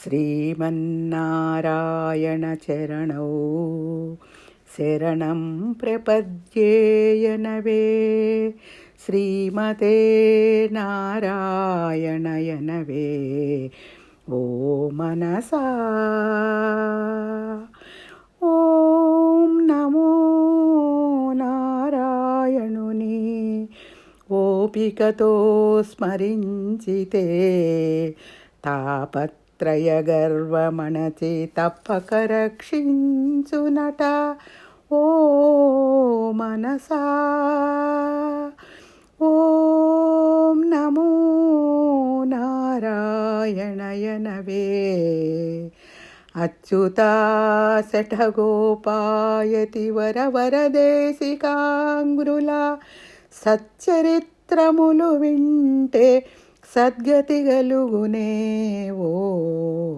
श्रीमन्नारायणचरणौ शरणं प्रपद्येयनवे श्रीमते नारायणयनवे ओ मनसा ॐ नमो నారాయణుని ఓపికతో స్మరించితే తాపత్రయ గర్వమణచి తప్పక రక్షించునట ఓ మనసా. ఓం నమో నారాయణయనవే. అచ్యుతాశఠగోపాయతి వరవరదేశికాంగ్రుల సచ్చరిత్రములు వింటే సద్గతి గలుగునే ఓ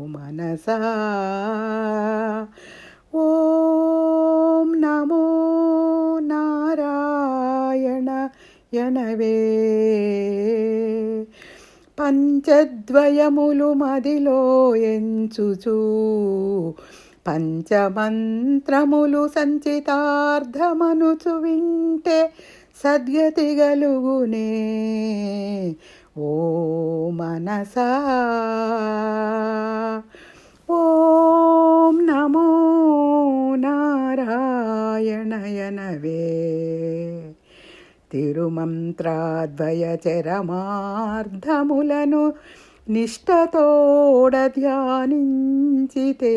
మనసా. ఓం నమో నారాయణ యనవే పంచద్వయములు మదిలో ఎంచుచు పంచమంత్రములు సంచితార్థమనుచు వింటే సద్గతి గలుగునే ఓ మనసా ఓం నమో నారాయణయనవే. తిరుమంత్రాద్వయచరమార్ధములను నిష్టతోడ ధ్యానించితే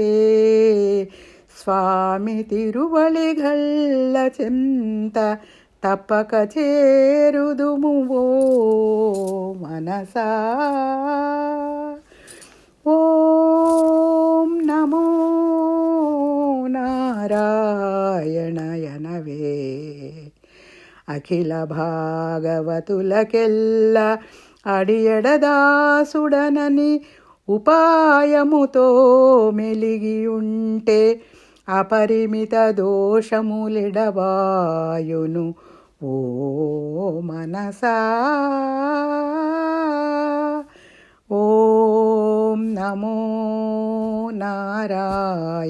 స్వామి తిరువళిగల్ల చెంత తప్పక చేరుదుము ఓ మనసా. ఓం నమో నారాయణయనవే. అఖిల భాగవతులకెల్ల అడియడదాసుడనని ఉపాయముతో మెలిగి ఉంటే అపరిమిత దోషములిడబాయును ఓ మనసా ఓం నమో నారాయణయనవే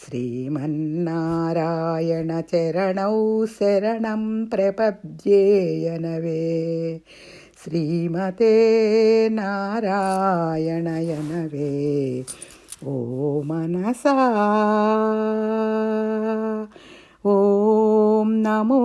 శ్రీమన్నారాయణ చరణౌ శరణం ప్రపద్యేయనవే శ్రీమతే నారాయణయనవే ఓ మనసా ఓం నమో